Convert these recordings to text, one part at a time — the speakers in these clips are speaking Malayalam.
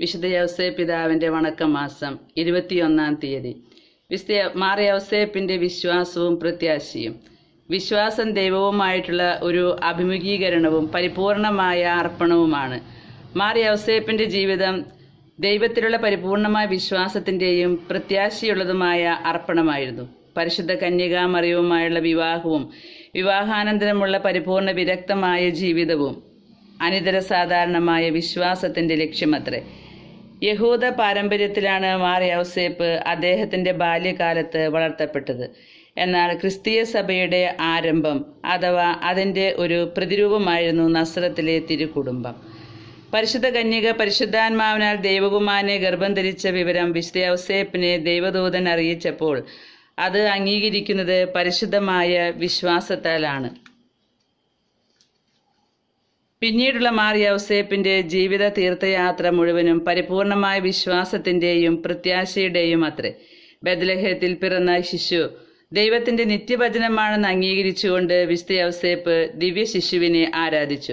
വിശുദ്ധ യൗസേ പിതാവിന്റെ വണക്കമാസം ഇരുപത്തിയൊന്നാം തീയതി. വിശുദ്ധ യൗസേപ്പിന്റെ വിശ്വാസവും പ്രത്യാശയും വിശ്വാസം ദൈവവുമായിട്ടുള്ള ഒരു അഭിമുഖീകരണവും പരിപൂർണമായ അർപ്പണവുമാണ്. യൗസേപ്പിന്റെ ജീവിതം ദൈവത്തിലുള്ള പരിപൂർണമായ വിശ്വാസത്തിന്റെയും പ്രത്യാശയുള്ളതുമായ അർപ്പണമായിരുന്നു. പരിശുദ്ധ കന്യകാമറിയവുമായുള്ള വിവാഹവും വിവാഹാനന്തരമുള്ള പരിപൂർണ വിരക്തമായ ജീവിതവും അനിതര സാധാരണമായ വിശ്വാസത്തിന്റെ ലക്ഷ്യമത്രേ. യഹൂദ പാരമ്പര്യത്തിലാണ് മാർ യൗസേപ്പ് അദ്ദേഹത്തിന്റെ ബാല്യകാലത്ത് വളർത്തപ്പെട്ടത്. എന്നാൽ ക്രിസ്തീയ സഭയുടെ ആരംഭം അഥവാ അതിന്റെ ഒരു പ്രതിരൂപമായിരുന്നു നസ്രത്തിലെ തിരുകുടുംബം പരിശുദ്ധ കന്യക പരിശുദ്ധാത്മാവിനാൽ ദൈവകുമാരനെ ഗർഭം ധരിച്ച വിവരം വിശുദ്ധ യൗസേപ്പിനെ ദൈവദൂതൻ അറിയിച്ചപ്പോൾ അത് അംഗീകരിക്കുന്നത് പരിശുദ്ധമായ വിശ്വാസത്താലാണ്. പിന്നീടുള്ള മാർ യൗസേപ്പിന്റെ ജീവിത തീർത്ഥയാത്ര മുഴുവനും പരിപൂർണമായ വിശ്വാസത്തിന്റെയും പ്രത്യാശയുടെയും അത്രേ. ബദലഹത്തിൽ പിറന്ന ശിശു ദൈവത്തിന്റെ നിത്യവചനമാണെന്ന് അംഗീകരിച്ചുകൊണ്ട് വിശുദ്ധ യൗസേപ്പ് ദിവ്യ ശിശുവിനെ ആരാധിച്ചു.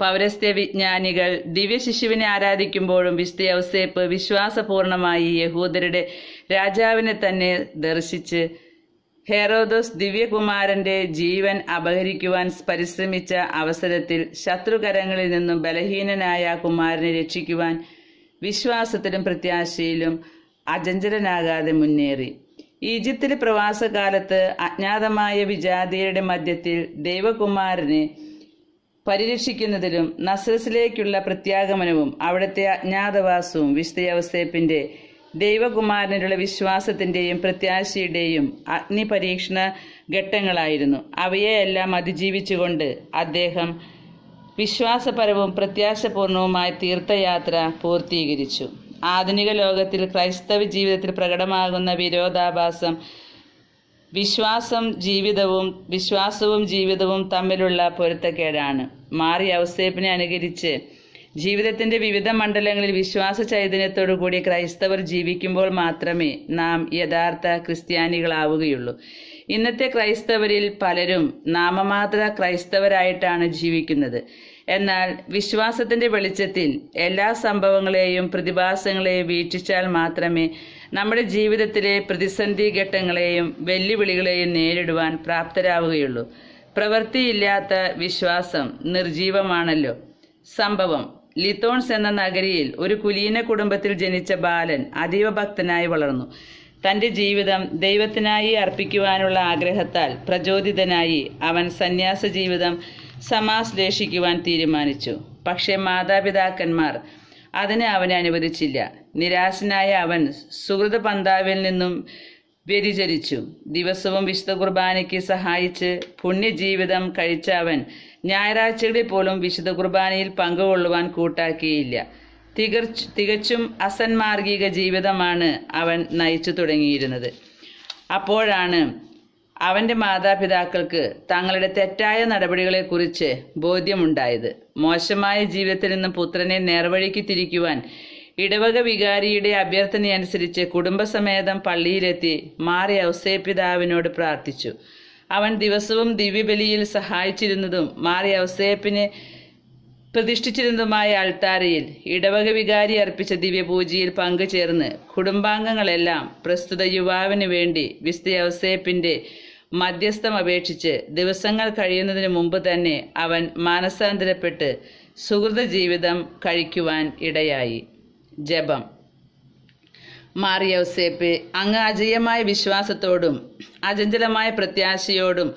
പൗരസ്ത്യ വിജ്ഞാനികൾ ദിവ്യ ശിശുവിനെ ആരാധിക്കുമ്പോഴും വിശുദ്ധ യൗസേപ്പ് വിശ്വാസപൂർണമായി യഹൂദരുടെ രാജാവിനെ തന്നെ ദർശിച്ച് ഹെറോദോസ് ദിവ്യകുമാരന്റെ ജീവൻ അപഹരിക്കുവാൻ പരിശ്രമിച്ച അവസരത്തിൽ ശത്രുകരങ്ങളിൽ നിന്നും ബലഹീനനായ കുമാരനെ രക്ഷിക്കുവാൻ വിശ്വാസത്തിലും പ്രത്യാശയിലും അചഞ്ചലനാകാതെ മുന്നേറി. ഈജിപ്തിലെ പ്രവാസകാലത്ത് അജ്ഞാതമായ വിജാതിയുടെ മധ്യത്തിൽ ദൈവകുമാരനെ പരിരക്ഷിക്കുന്നതിലും നസ്രസിലേക്കുള്ള പ്രത്യാഗമനവും അവിടുത്തെ അജ്ഞാതവാസവും വിശുദ്ധ ദൈവകുമാരനിലുള്ള വിശ്വാസത്തിന്റെയും പ്രത്യാശയുടെയും അഗ്നിപരീക്ഷണ ഘട്ടങ്ങളായിരുന്നു. അവയെല്ലാം അതിജീവിച്ചുകൊണ്ട് അദ്ദേഹം വിശ്വാസപരവും പ്രത്യാശപൂർണവുമായ തീർത്ഥയാത്ര പൂർത്തീകരിച്ചു. ആധുനിക ലോകത്തിൽ ക്രൈസ്തവ ജീവിതത്തിൽ പ്രകടമാകുന്ന വിരോധാഭാസം വിശ്വാസം ജീവിതവും വിശ്വാസവും ജീവിതവും തമ്മിലുള്ള പൊരുത്തക്കേടാണ്. മാറി ഔസേപ്പിനെ അനുകരിച്ച് ജീവിതത്തിന്റെ വിവിധ മണ്ഡലങ്ങളിൽ വിശ്വാസ ചൈതന്യത്തോടു കൂടി ക്രൈസ്തവർ ജീവിക്കുമ്പോൾ മാത്രമേ നാം യഥാർത്ഥ ക്രിസ്ത്യാനികളാവുകയുള്ളൂ. ഇന്നത്തെ ക്രൈസ്തവരിൽ പലരും നാമമാത്ര ക്രൈസ്തവരായിട്ടാണ് ജീവിക്കുന്നത്. എന്നാൽ വിശ്വാസത്തിന്റെ വെളിച്ചത്തിൽ എല്ലാ സംഭവങ്ങളെയും പ്രതിഭാസങ്ങളെയും വീക്ഷിച്ചാൽ മാത്രമേ നമ്മുടെ ജീവിതത്തിലെ പ്രതിസന്ധി ഘട്ടങ്ങളെയും വെല്ലുവിളികളെയും നേരിടുവാൻ പ്രാപ്തരാവുകയുള്ളൂ. പ്രവൃത്തിയില്ലാത്ത വിശ്വാസം നിർജീവമാണല്ലോ സംഭവം. ലിത്തോൺസ് എന്ന നഗരിയിൽ ഒരു കുലീന കുടുംബത്തിൽ ജനിച്ച ബാലൻ അതീവ ഭക്തനായി വളർന്നു. തന്റെ ജീവിതം ദൈവത്തിനായി അർപ്പിക്കുവാനുള്ള ആഗ്രഹത്താൽ പ്രചോദിതനായി അവൻ സന്യാസ ജീവിതം സമാശ്ലേഷിക്കുവാൻ തീരുമാനിച്ചു. പക്ഷേ മാതാപിതാക്കന്മാർ അതിനെ അവനെ അനുവദിച്ചില്ല. നിരാശനായ അവൻ സുഹൃത പന്താവിൽ നിന്നും വ്യതിചരിച്ചു ദിവസവും വിശുദ്ധ കുർബാനയ്ക്ക് സഹായിച്ച് പുണ്യജീവിതം കഴിച്ച അവൻ ഞായറാഴ്ചകളിൽ പോലും വിശുദ്ധ കുർബാനയിൽ പങ്കുകൊള്ളുവാൻ കൂട്ടാക്കിയില്ല. തികച്ചു തികച്ചും അസന്മാർഗിക ജീവിതമാണ് അവൻ നയിച്ചു തുടങ്ങിയിരുന്നത്. അപ്പോഴാണ് അവന്റെ മാതാപിതാക്കൾക്ക് തങ്ങളുടെ തെറ്റായ നടപടികളെക്കുറിച്ച് ബോധ്യമുണ്ടായത്. മോശമായ ജീവിതത്തിൽ നിന്ന് പുത്രനെ നേർവഴിക്ക് തിരിക്കുവാൻ ഇടവക വികാരിയുടെ അഭ്യർത്ഥനയനുസരിച്ച് കുടുംബസമേതം പള്ളിയിലെത്തി മാറി ഔസേപിതാവിനോട് പ്രാർത്ഥിച്ചു. അവൻ ദിവസവും ദിവ്യബലിയിൽ സഹായിച്ചിരുന്നതും മാറി അവസേപ്പിന് പ്രതിഷ്ഠിച്ചിരുന്നതുമായ അൾത്താരയിൽ ഇടവക വികാരി അർപ്പിച്ച ദിവ്യപൂജയിൽ പങ്കുചേർന്ന് കുടുംബാംഗങ്ങളെല്ലാം പ്രസ്തുത യുവാവിന് വേണ്ടി വിസ്തയ അവസേപ്പിന്റെ മധ്യസ്ഥം അപേക്ഷിച്ച് ദിവസങ്ങൾ കഴിയുന്നതിന് മുമ്പ് തന്നെ അവൻ മാനസാന്തരപ്പെട്ട് സുഹൃത ജീവിതം കഴിക്കുവാൻ ഇടയായി. ജപം. മാറിയൗസേപ്പ് അങ്ങ് അജയമായ വിശ്വാസത്തോടും അചഞ്ചലമായ പ്രത്യാശയോടും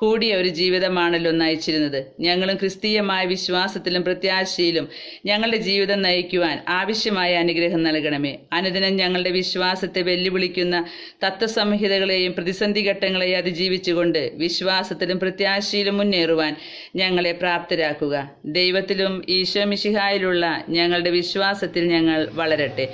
കൂടിയ ഒരു ജീവിതമാണല്ലോ നയിച്ചിരുന്നത്. ഞങ്ങളും ക്രിസ്തീയമായ വിശ്വാസത്തിലും പ്രത്യാശയിലും ഞങ്ങളുടെ ജീവിതം നയിക്കുവാൻ ആവശ്യമായ അനുഗ്രഹം നൽകണമേ. അനുദിനം ഞങ്ങളുടെ വിശ്വാസത്തെ വെല്ലുവിളിക്കുന്ന തത്വസംഹിതകളെയും പ്രതിസന്ധി ഘട്ടങ്ങളെയും അതിജീവിച്ചുകൊണ്ട് വിശ്വാസത്തിലും പ്രത്യാശയിലും മുന്നേറുവാൻ ഞങ്ങളെ പ്രാപ്തരാക്കുക. ദൈവത്തിലും ഈശോ മിശിഹായിലുള്ള ഞങ്ങളുടെ വിശ്വാസത്തിൽ ഞങ്ങൾ വളരട്ടെ.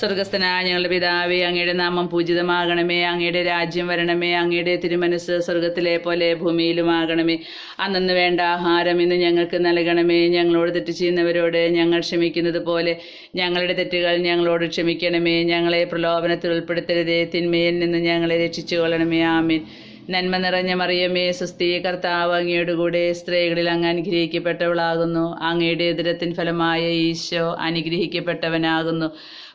സ്വർഗസ്ഥനായ ഞങ്ങളുടെ പിതാവേ അങ്ങയുടെ നാമം പൂജിതമാകണമേ അങ്ങയുടെ രാജ്യം വരണമേ അങ്ങയുടെ തിരുമനസ് സ്വർഗത്തിലെ പോലെ ഭൂമിയിലുമാകണമേ. അന്നു വേണ്ട ആഹാരം ഇന്ന് ഞങ്ങൾക്ക് നൽകണമേ. ഞങ്ങളോട് തെറ്റ് ചെയ്യുന്നവരോട് ഞങ്ങൾ ക്ഷമിക്കുന്നത് പോലെ ഞങ്ങളുടെ തെറ്റുകൾ ഞങ്ങളോട് ക്ഷമിക്കണമേ. ഞങ്ങളെ പ്രലോഭനത്തിൽ ഉൾപ്പെടുത്തരുതേ. തിന്മയിൽ നിന്ന് ഞങ്ങളെ രക്ഷിച്ചു കൊള്ളണമേ ആമീൻ. നന്മ നിറഞ്ഞ മറിയമേ സുസ്ഥി കർത്താവ് അങ്ങയുടെ കൂടെ സ്ത്രീകളിൽ അങ്ങ് അനുഗ്രഹിക്കപ്പെട്ടവളാകുന്നു. അങ്ങയുടെ എതിരത്തിൻ ഫലമായ ഈശോ അനുഗ്രഹിക്കപ്പെട്ടവനാകുന്നു.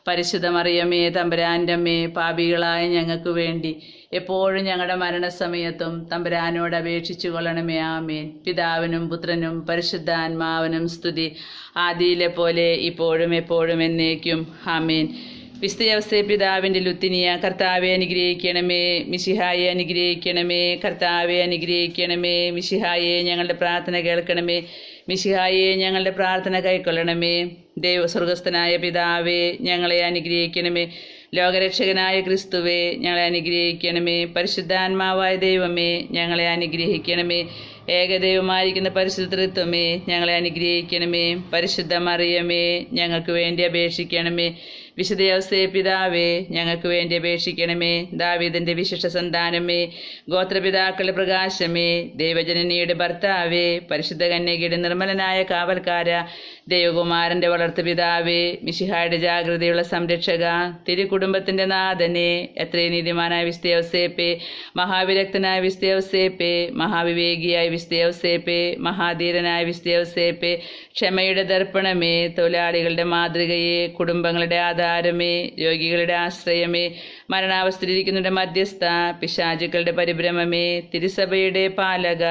പരിശുദ്ധ മറിയമേ തമ്പുരാന്റെ അമ്മേ പാപികളായ ഞങ്ങൾക്ക് വേണ്ടി എപ്പോഴും ഞങ്ങളുടെ മരണസമയത്തും തമ്പുരാനോട് അപേക്ഷിച്ചു കൊള്ളണമേ ആമേൻ. പിതാവിനും പുത്രനും പരിശുദ്ധാത്മാവിനും സ്തുതി. ആദിയിലെ പോലെ ഇപ്പോഴും എപ്പോഴും എന്നേക്കും ആമേൻ. വിസ്തയവസ്ഥ പിതാവിന്റെ ലുത്തിനിയ കർത്താവെ അനുഗ്രഹിക്കണമേ മിശിഹായെ അനുഗ്രഹിക്കണമേ കർത്താവെ അനുഗ്രഹിക്കണമേ മിശിഹായെ ഞങ്ങളുടെ പ്രാർത്ഥന കേൾക്കണമേ മിശിഹായെ ഞങ്ങളുടെ പ്രാർത്ഥന കൈക്കൊള്ളണമേ. ദൈവ സ്വർഗസ്ഥനായ പിതാവേ ഞങ്ങളെ അനുഗ്രഹിക്കണമേ. ലോകരക്ഷകനായ ക്രിസ്തുവേ ഞങ്ങളെ അനുഗ്രഹിക്കണമേ. പരിശുദ്ധാത്മാവായ ദൈവമേ ഞങ്ങളെ അനുഗ്രഹിക്കണമേ. ഏകദൈവമായിരിക്കുന്ന പരിശുദ്ധത്വമേ ഞങ്ങളെ അനുഗ്രഹിക്കണമേ. പരിശുദ്ധമറിയമേ ഞങ്ങൾക്ക് വേണ്ടി അപേക്ഷിക്കണമേ. വിശുദ്ധ പിതാവേ ഞങ്ങൾക്ക് വേണ്ടി അപേക്ഷിക്കണമേ. ദാവീദിന്റെ വിശിഷ്ട സന്താനമേ ഗോത്രപിതാക്കളുടെ പ്രകാശമേ. ദൈവജനനിയുടെ ഭർത്താവേ പരിശുദ്ധ കന്യകയുടെ നിർമ്മലനായ കാവൽക്കാര ദൈവകുമാരന്റെ വളർത്തു പിതാവേ മിശിഹായുടെ ജാഗ്രതയുള്ള സംരക്ഷക തിരുകുടുംബത്തിന്റെ നാഥനെ എത്രയും നീതിമാനായ വിസ്തയവസേപ്പേ മഹാവിരക്തനായ വിസ്തയവസേപ്പേ മഹാവിവേകിയായ വിസ്തയവസേപ്പേ മഹാധീരനായ വിസ്തയവസേപ്പേ ക്ഷമയുടെ ദർപ്പണമേ തൊഴിലാളികളുടെ മാതൃകയെ കുടുംബങ്ങളുടെ ആധാരമേ രോഗികളുടെ ആശ്രയമേ. മരണാവസ്ഥയിലിരിക്കുന്നവരുടെ മധ്യസ്ഥ പിശാചുക്കളുടെ പരിഭ്രമമേ. തിരുസഭയുടെ പാലക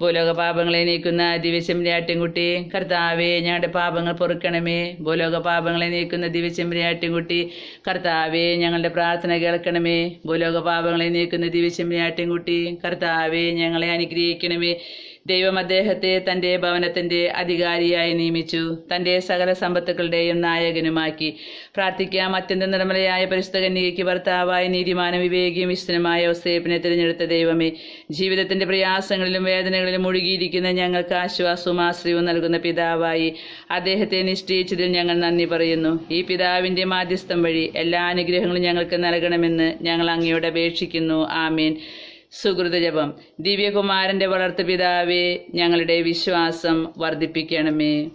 ഭൂലോക പാപങ്ങളെ നീക്കുന്ന ദിവ്യചെമ്പ്രാട്ടിൻകുട്ടി കർത്താവേ ഞങ്ങളുടെ പാപങ്ങൾ പൊറുക്കണമേ. ഭൂലോക പാപങ്ങളെ നീക്കുന്ന ദിവ്യചെമ്പ്രാട്ടിൻകുട്ടി കർത്താവേ ഞങ്ങളുടെ പ്രാർത്ഥന കേൾക്കണമേ. ഭൂലോക പാപങ്ങളെ നീക്കുന്ന ദിവ്യചെമ്പ്രാട്ടിൻകുട്ടി കർത്താവേ ഞങ്ങളെ അനുഗ്രഹിക്കണമേ. ദൈവം അദ്ദേഹത്തെ തന്റെ ഭവനത്തിന്റെ അധികാരിയായി നിയമിച്ചു. തന്റെ സകല സമ്പത്തുക്കളുടെയും നായകനുമാക്കി. പ്രാർത്ഥിക്കാം അത്യന്തം നിർമ്മലയായ പരിശുദ്ധ കന്യകയ്ക്ക് ഭർത്താവായ നീതിമാനം വിവേകിയും വിശ്വനുമായ ഒസേപ്പിനെ തിരഞ്ഞെടുത്ത ദൈവമേ ജീവിതത്തിന്റെ പ്രയാസങ്ങളിലും വേദനകളിലും മുഴുകിയിരിക്കുന്ന ഞങ്ങൾക്ക് ആശ്വാസവും ആശ്രയവും നൽകുന്ന പിതാവായി അദ്ദേഹത്തെ നിശ്ചയിച്ചതിൽ ഞങ്ങൾ നന്ദി പറയുന്നു. ഈ പിതാവിന്റെ മാധ്യസ്ഥം വഴി എല്ലാ അനുഗ്രഹങ്ങളും ഞങ്ങൾക്ക് നൽകണമെന്ന് ഞങ്ങൾ അങ്ങയോട് അപേക്ഷിക്കുന്നു. ആമീൻ. സുഹൃതജപം. ദിവ്യകുമാരന്റെ വളർത്തു പിതാവേ ഞങ്ങളുടെ വിശ്വാസം വർദ്ധിപ്പിക്കണമേ.